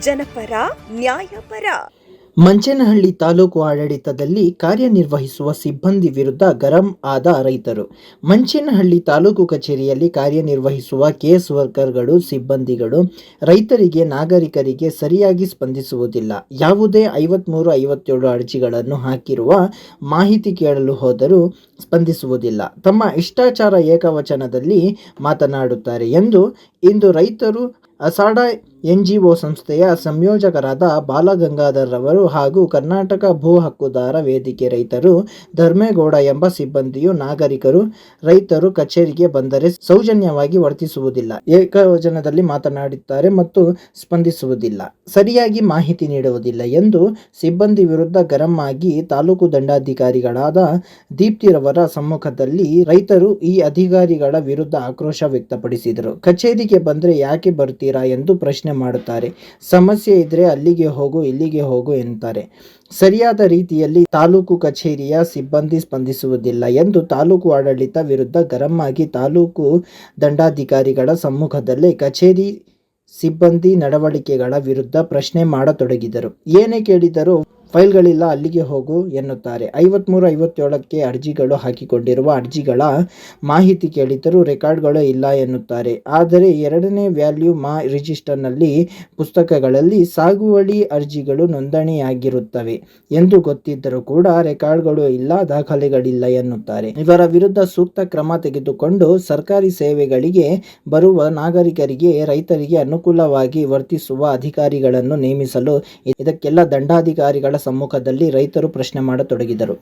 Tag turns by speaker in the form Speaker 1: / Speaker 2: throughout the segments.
Speaker 1: ಜನಪರ, ನ್ಯಾಯಪರ.
Speaker 2: ಮಂಚೇನಹಳ್ಳಿ ತಾಲೂಕು ಆಡಳಿತದಲ್ಲಿ ಕಾರ್ಯನಿರ್ವಹಿಸುವ ಸಿಬ್ಬಂದಿ ವಿರುದ್ಧ ಗರಂ ಆದ ರೈತರು. ಮಂಚೇನಹಳ್ಳಿ ತಾಲೂಕು ಕಚೇರಿಯಲ್ಲಿ ಕಾರ್ಯನಿರ್ವಹಿಸುವ ಕೇಸ್ ವರ್ಕರ್ಗಳು, ಸಿಬ್ಬಂದಿಗಳು ರೈತರಿಗೆ, ನಾಗರಿಕರಿಗೆ ಸರಿಯಾಗಿ ಸ್ಪಂದಿಸುವುದಿಲ್ಲ. ಯಾವುದೇ ಐವತ್ಮೂರು, ಐವತ್ತೇಳು ಅರ್ಜಿಗಳನ್ನು ಹಾಕಿರುವ ಮಾಹಿತಿ ಕೇಳಲು ಹೋದರೂ ಸ್ಪಂದಿಸುವುದಿಲ್ಲ. ತಮ್ಮ ಇಷ್ಟಾಚಾರ ಏಕವಚನದಲ್ಲಿ ಮಾತನಾಡುತ್ತಾರೆ ಎಂದು ಇಂದು ರೈತರು Asada ಎನ್ಜಿಒ ಸಂಸ್ಥೆಯ ಸಂಯೋಜಕರಾದ ಬಾಲಗಂಗಾಧರ್ ರವರು ಹಾಗೂ ಕರ್ನಾಟಕ ಭೂ ಹಕ್ಕುದಾರ ವೇದಿಕೆ ರೈತರು, ಧರ್ಮೇಗೌಡ ಎಂಬ ಸಿಬ್ಬಂದಿಯು ನಾಗರಿಕರು, ರೈತರು ಕಚೇರಿಗೆ ಬಂದರೆ ಸೌಜನ್ಯವಾಗಿ ವರ್ತಿಸುವುದಿಲ್ಲ. ಏಕವಚನದಲ್ಲಿ ಮಾತನಾಡುತ್ತಾರೆ ಮತ್ತು ಸ್ಪಂದಿಸುವುದಿಲ್ಲ. ಸರಿಯಾಗಿ ಮಾಹಿತಿ ನೀಡುವುದಿಲ್ಲ ಎಂದು ಸಿಬ್ಬಂದಿ ವಿರುದ್ಧ ಗರಂ ಆಗಿ ತಾಲೂಕು ದಂಡಾಧಿಕಾರಿಗಳಾದ ದೀಪ್ತಿರವರ ಸಮ್ಮುಖದಲ್ಲಿ ರೈತರು ಈ ಅಧಿಕಾರಿಗಳ ವಿರುದ್ಧ ಆಕ್ರೋಶ ವ್ಯಕ್ತಪಡಿಸಿದರು. ಕಚೇರಿಗೆ ಬಂದರೆ ಯಾಕೆ ಬರ್ತೀರಾ ಎಂದು ಪ್ರಶ್ನೆ ಮಾಡುತ್ತಾರೆ. ಸಮಸ್ಯೆ ಇದ್ರೆ ಅಲ್ಲಿಗೆ ಹೋಗು, ಇಲ್ಲಿಗೆ ಹೋಗು ಎನ್ನುತ್ತಾರೆ. ಸರಿಯಾದ ರೀತಿಯಲ್ಲಿ ತಾಲೂಕು ಕಚೇರಿಯ ಸಿಬ್ಬಂದಿ ಸ್ಪಂದಿಸುವುದಿಲ್ಲ ಎಂದು ತಾಲೂಕು ಆಡಳಿತ ವಿರುದ್ಧ ಗರಂ ಆಗಿ ತಾಲೂಕು ದಂಡಾಧಿಕಾರಿಗಳ ಸಮ್ಮುಖದಲ್ಲೇ ಕಚೇರಿ ಸಿಬ್ಬಂದಿ ನಡವಳಿಕೆಗಳ ವಿರುದ್ಧ ಪ್ರಶ್ನೆ ಮಾಡತೊಡಗಿದರು. ಏನೇ ಕೇಳಿದರೂ ಫೈಲ್ಗಳಿಲ್ಲ, ಅಲ್ಲಿಗೆ ಹೋಗು ಎನ್ನುತ್ತಾರೆ. ಐವತ್ತ್ಮೂರು ಐವತ್ತೇಳಕ್ಕೆ ಅರ್ಜಿಗಳು ಹಾಕಿಕೊಂಡಿರುವ ಅರ್ಜಿಗಳ ಮಾಹಿತಿ ಕೇಳಿದರೂ ರೆಕಾರ್ಡ್ಗಳು ಇಲ್ಲ ಎನ್ನುತ್ತಾರೆ. ಆದರೆ ಎರಡನೇ ವ್ಯಾಲ್ಯೂ ಮಾ ರಿಜಿಸ್ಟರ್ನಲ್ಲಿ ಪುಸ್ತಕಗಳಲ್ಲಿ ಸಾಗುವಳಿ ಅರ್ಜಿಗಳು ನೋಂದಣಿಯಾಗಿರುತ್ತವೆ ಎಂದು ಗೊತ್ತಿದ್ದರೂ ಕೂಡ ರೆಕಾರ್ಡ್ಗಳು ಇಲ್ಲ, ದಾಖಲೆಗಳಿಲ್ಲ ಎನ್ನುತ್ತಾರೆ. ಇವರ ವಿರುದ್ಧ ಸೂಕ್ತ ಕ್ರಮ ತೆಗೆದುಕೊಂಡು ಸರ್ಕಾರಿ ಸೇವೆಗಳಿಗೆ ಬರುವ ನಾಗರಿಕರಿಗೆ, ರೈತರಿಗೆ ಅನುಕೂಲವಾಗಿ ವರ್ತಿಸುವ ಅಧಿಕಾರಿಗಳನ್ನು ನೇಮಿಸಲು ಇದಕ್ಕೆಲ್ಲ ದಂಡಾಧಿಕಾರಿಗಳ ಸಮ್ಮುಖದಲ್ಲಿ ರೈತರು ಪ್ರಶ್ನೆ ಮಾಡತೊಡಗಿದರು.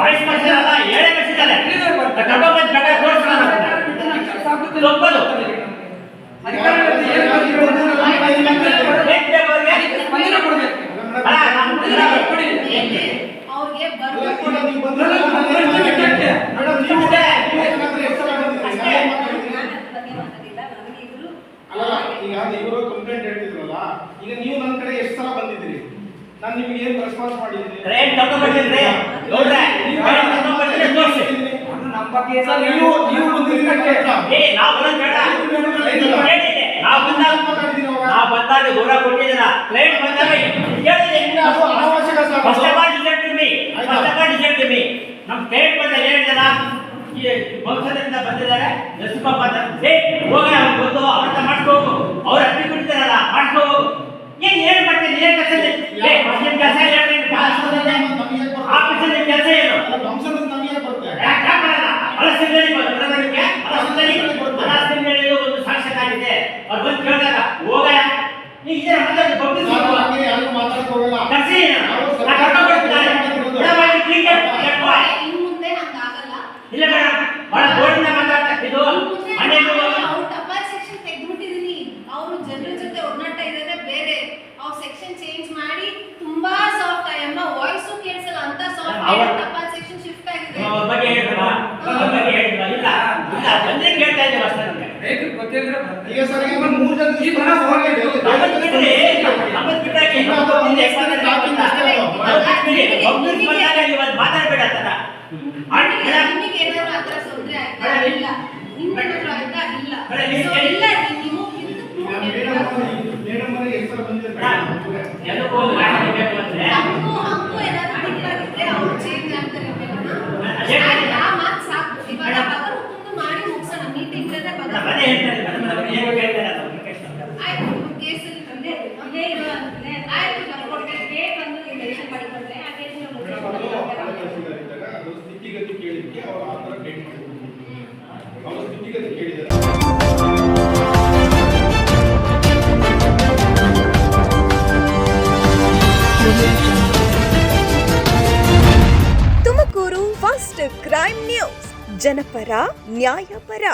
Speaker 3: ವಾಯ್ಸ್
Speaker 4: ಈಗ ನೀವು ನನ್ನ ಕಡೆ ಎಷ್ಟು ಸಲ ಬಂದಿದ್ದೀರಿ ನಾನು ನಿಮಗೆ ಏನು ರೆಸ್ಪಾನ್ಸ್ ಮಾಡಿದ್ದೀನಿ ಸರ್, ನೀವು ನೀವು ಬಂದಿದ್ದೀರಿ
Speaker 5: ನಾವು ಬಂದಾಗ ಗೌರವ ಕೊಟ್ಟಿದ್ದೀರ? ಕ್ಲೈಂಟ್ ಬಂದಾಗ ಕೇಳಿದೆ. First of all me first of all me ನಮ್ಮ ಕ್ಲೈಂಟ್ ಬಂದಾಗ ಹೇಳಿದನ ಈ ಬಂದಿದ್ದಾರೆ. ನರಸಿಂಹಪ್ಪ ಅಂತ ಏ ಹೋಗ ಅವ್ರು ಬಂದು ಅರ್ಥ ಮಾಡ್ಕೋ. ಅವ್ರು ಅರ್ಜಿ ಕೊಡ್ತಾರಲ್ಲ ಮಾಡ್ಕೋ. ಏನ್ ಏನ್ ಮಾಡ್ತೀನಿ ಏನ್ ಕೆಲಸ ಏ ಕೆಲಸ ಹೇಳಿ ಆಫೀಸಲ್ಲಿ ಕೆಲಸ ಏನು? ಅವ್ರು ಬಂದು ಕೇಳಿದಾಗ ಹೋಗ. ಈಗ ಇದರ ಮತ್ತೆ ಪಬ್ಲಿಕ್
Speaker 4: ನಾನು ಹಂಗೆ ಯಾರಿಗೂ ಮಾತಾಡಕ್ ಹೋಗಲ್ಲ
Speaker 5: ಕರ್ಸಿ ನಾನು ಕರ್ಕೊಂಡು
Speaker 4: ಸರ್ಕಾರ
Speaker 5: ಕರ್ಕೊಂಡು ಹೋಗ್ತಾರೆ ಬಿಡಬಾರ್ದು ಕ್ಲಿಕ್
Speaker 3: ಇನ್ ಮುಂದೆ ಹಂಗಾಗಲ್ಲ
Speaker 5: ಇಲ್ಲ ಮೇಡಮ್ ಬಹಳ ಬೋರ್ಡಿಂದ ಮಾತಾಡ್ತಾ ಇದು ಮನೆಯಲ್ಲಿ
Speaker 3: ಅವ್ರು ಟಪಾಲ್ ಸೆಕ್ಷನ್ ತೆಗ್ದ್ಬಿಟ್ಟಿದೀನಿ. ಅವರು ಜನರ ಜೊತೆ ಒಡನಾಟ ಇರೋದೇ ಬೇರೆ. ಅವ್ರು ಸೆಕ್ಷನ್ ಚೇಂಜ್ ಮಾಡಿ ತುಂಬಾ ಸಾಫ್ಟ್ ಅಮ್ಮ ವಾಯ್ಸು ಕೇಳಿಸಲ್ಲ. ಅಂತ ಸಾಫ್ಟ್
Speaker 5: ಅವ್ರ-
Speaker 3: ಟಪಾಲ್ ಸೆಕ್ಷನ್ ಶಿಫ್ಟ್ ಆಗಿದೆ
Speaker 5: ಅವ್ರ ಬಗ್ಗೆ ಹೇಳಿದ್ರಲ್ಲ ಅವ್ರ ಬಗ್ಗೆ ಹೇಳಿದ್ರಲ್ಲ ಇಲ್ಲ ಇಲ್ಲ ಬಂದ್ರೆ ಕೇಳ್ತಾ ಇದ್ದೀವಿ ಅಷ್ಟೇ ನಮಗೆ
Speaker 4: ಈಗ ಸರ್ ಈಗ ನಾನು ಮೂರು ಜನ ಈ ಬಹಳ ಹೋಗಿದೆ
Speaker 5: ನಮ್ಮದು
Speaker 3: ಅವರು
Speaker 4: ಸ್ಥಿತಿಗತಿ
Speaker 1: ತುಮಕೂರು ಫಸ್ಟ್ ಕ್ರೈಮ್ ನ್ಯೂಸ್. ಜನಪರ ನ್ಯಾಯಪರ.